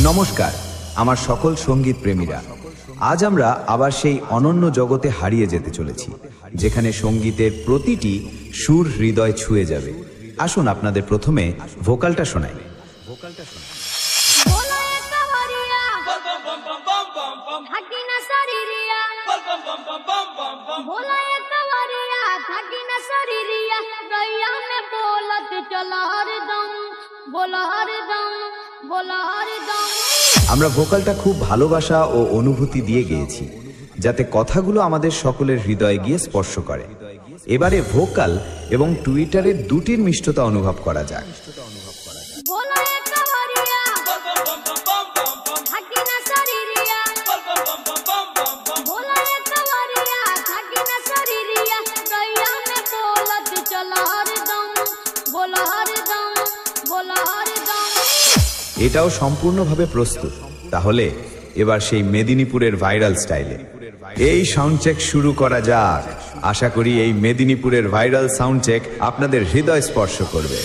নমস্কার আমার সকল সঙ্গীত প্রেমীরা আজ আমরা আবার সেই অনন্য জগতে হারিয়ে যেতে চলেছি যেখানে সঙ্গীতের প্রতিটি সুর হৃদয় ছুঁয়ে যাবে আসুন আপনাদের প্রথমে ভোকালটা শোনাই बोला एक कवरिया थाकी न शरीरिया बोला एक कवरिया थाकी न शरीरिया गैया में बोलत चला हरदम बोला हरदम बोला हरदम আমরা ভোকালটা খুব ভালোবাসা ও অনুভূতি দিয়ে গেয়েছি যাতে কথাগুলো আমাদের সকলের হৃদয়ে গিয়ে স্পর্শ করে। এবারে ভোকাল এবং টুইটারের দুটির মিষ্টতা অনুভব করা যাক। এটাও সম্পূর্ণভাবে প্রস্তুত। তাহলে এবার সেই মেদিনীপুরের ভাইরাল স্টাইলে। এই সাউন্ড চেক শুরু করা যাক। আশা করি এই মেদিনীপুরের ভাইরাল সাউন্ড চেক আপনাদের হৃদয় স্পর্শ করবে।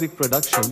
music production.